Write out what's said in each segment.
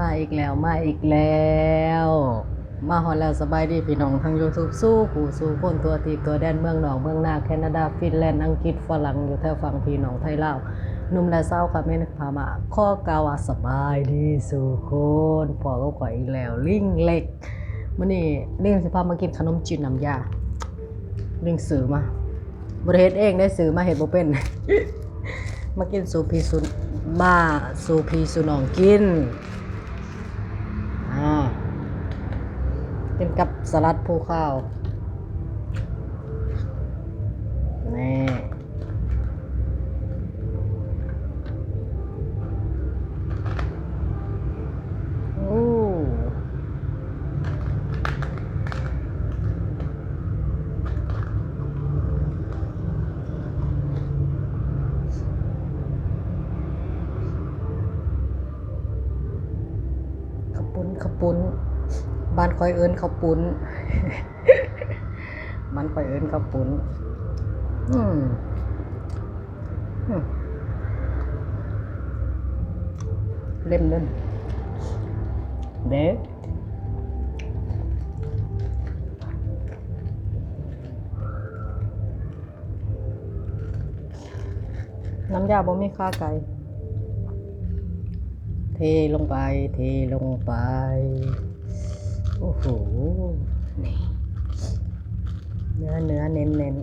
มาอีกแล้วมาอีกแล้ว มาฮอดแล้วสบายดีพี่น้องทาง YouTube สู้ผู้สู้คนตัวตีตัวแดนเมืองหนอกเมืองนาแคนาดาฟินแลนด์อังกฤษฝรั่งอยู่แถวฝั่งพี่น้องไทยลาวนุ่มและสาค่ะแม่นพามาข้อกาวาสบายดีสู่คนพอก็ข่อยอีกแล้วลิงเล็กมื้อนี้ลิงสิพามากินขนมจีนน้ำยาลิงซื้อมาบ่ได้เฮ็ดเองได้ซื้อมาเฮ็ดบ่เป็นมากินสูพีสูมาสูพีสูน้องกิน อ่า กับสลัดภูข้าวนี่โอ้ขาวปุ้นขาวปุ้น บ้าน คอยเอิญข้าวปุ้นบ้านคอยเอิญข้าวปุ้น อืมเล่มเล่มเด็กน้ำยาบ่มีค่าไก่เทลงไป เทลงไป โอ้โห นี่ เนื้อเนื้อเน้นเน้น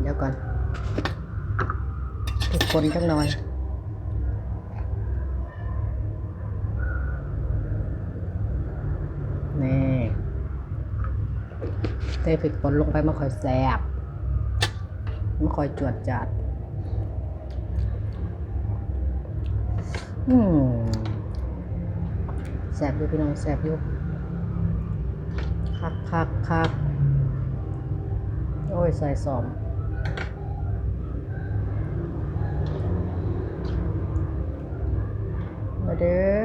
เดี๋ยวก่อนทุกคนจังหน่อยนี่เทผิดผลลงไปมาคอยแสบมาคอยจวดจัด อืมแสบอยู่พี่น้องแสบอยู่คักคักคักโอ้ย ใส่สอมมาเด้อ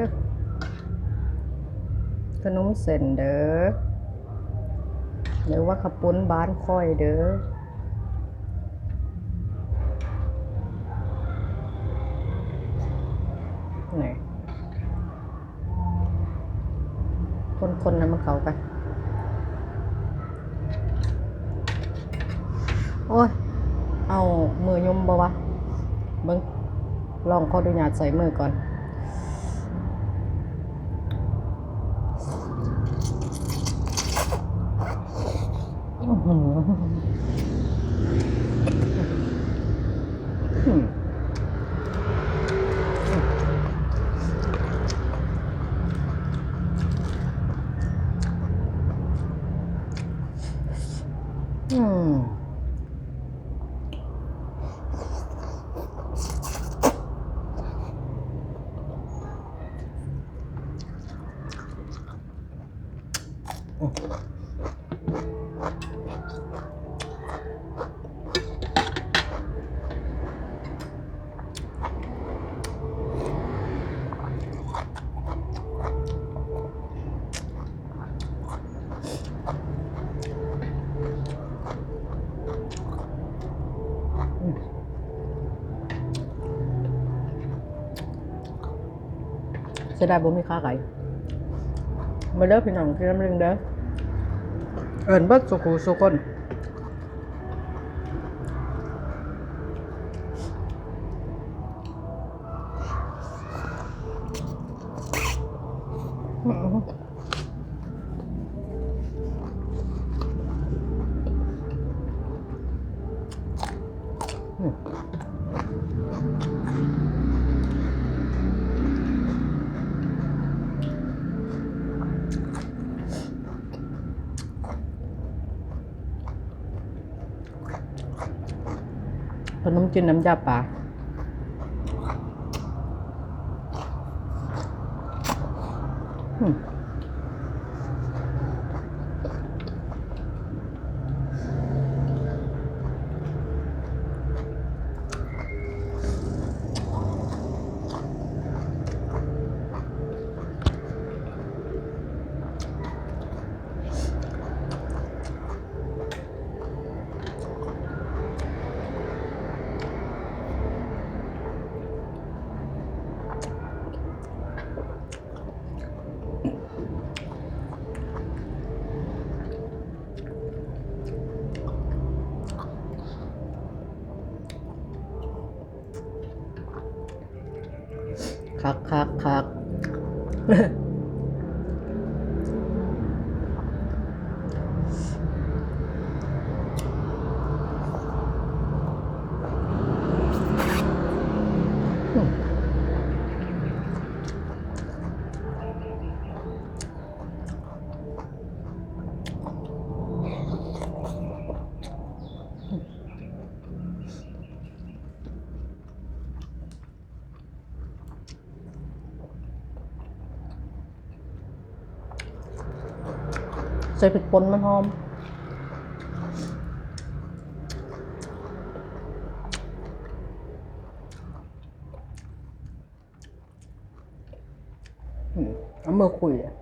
ขนมเส้นเด้อหรือว่าขาวปุ้นบ้านค่อยเด้อ ไหน คนคนนั้นมันเขากันโอ้ย เอามือยมบ่วะเบิ้งลองขอดูญาตใส่มือก่อนอือ อื เสียดายบ่มีค่าไก่มาเด้อพี่น้องกินน้ำเลึงเด้อเอินเบิดสุขุสุคน ขนมจีนน้ำยาป่า คักคักคัก ใส่พริกป่นมันหอม อืมเอามือคุยอะ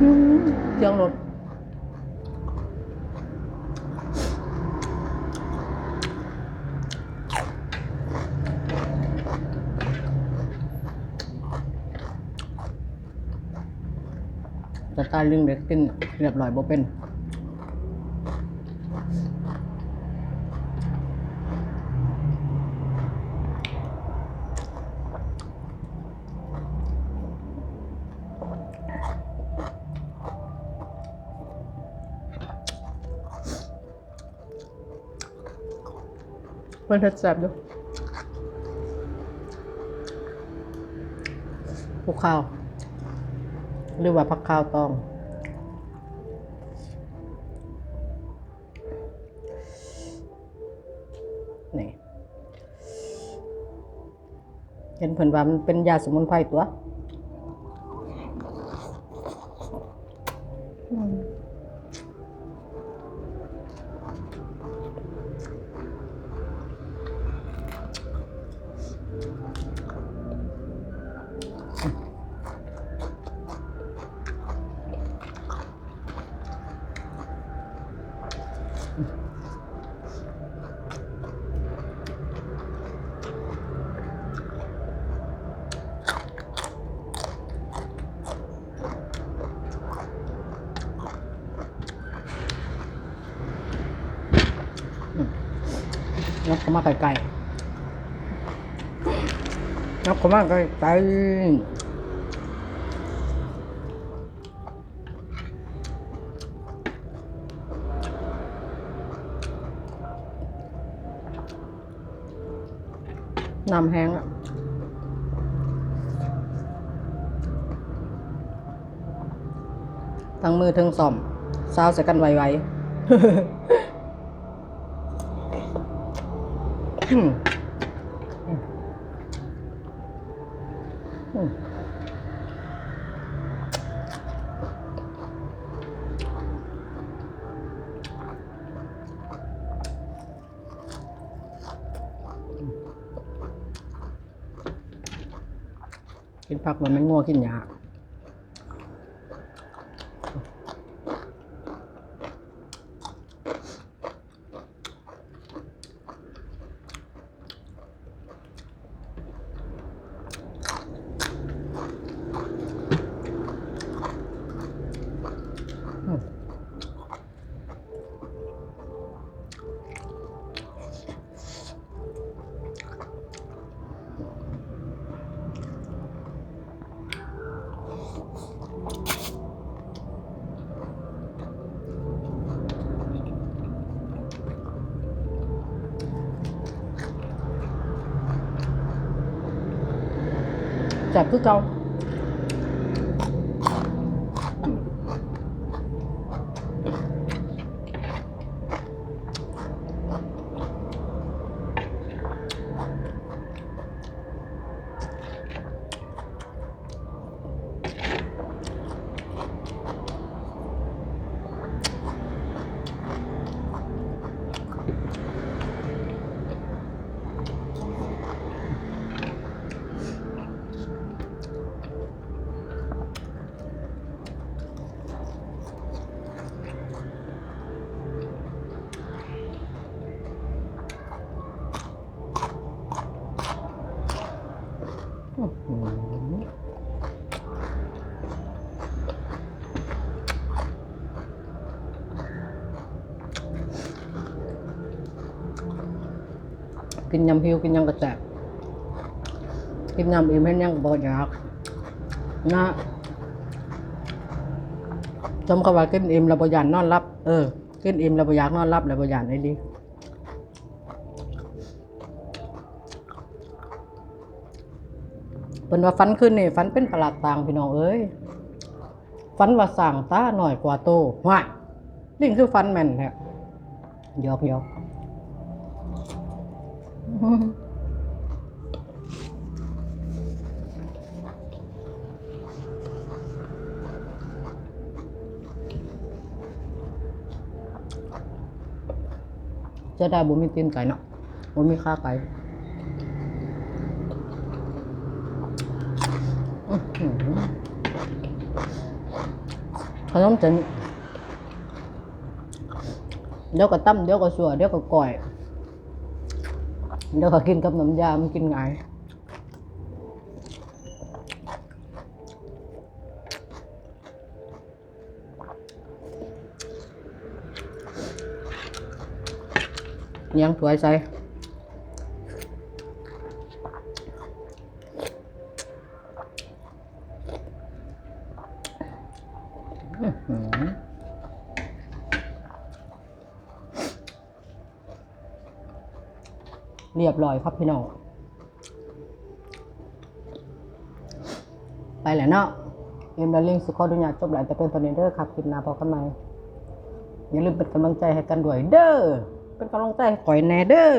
อืมเสียงรถ สไตล์ลิงเด็กกินเรียบร้อยบ่เป็นมันเผ็ดแซ่บอยู่ภูข้าว หรือว่าผักข้าวตองนี่เห็นเพิ่นว่ามันเป็นยาสมุนไพรตัว นกเขามาไกลๆนกเขามาไกลๆ น้ำแห้งอะทั้งมือทั้งซ่อมซาวใส่กันไวๆ กินผักเหมือนมันง่วงกินหญ้าจั บคือ กินยำพิวกินยำกระแจกกินยำอิ่มให้ยังบ่อยากนะจมเขาว่ากินอิ่มแล้วบ่อยากนอนรับ เออ กินอิ่มแล้วบ่อยากนอนรับแล้วบ่อยากไอ้ดีเป็นว่าฟันขึ้นนี่ฟันเป็นประหลาดต่างพี่น้องเอ้ยฟันว่าสั่งตาหน่อยกว่าโตว้ายนี่คือฟันแม่นแท้หยอกหยอก จะได้บุมีตีนไก่เนาะบุมีข้าไก่ขนมจันเดี๋ยวก็ตั้มเดี๋ยวก็สัวเดี๋ยวก็ก่อย เดี๋ยวก็กินกับน้ำยามันกินไงยยังถวยใส่อื้อหือ เรียบร้อยครับพี่น้อง ไปแล้วเนาะเอ็มและลิงสุขอดุญาจบหลายแต่เป็นตอนนี้เด้อครับคลิปหน้าพอกันใหม่อย่าลืมเป็นกำลังใจให้กันด้วยเด้อเป็นกำลังใจให้ข่อยแน่เด้อ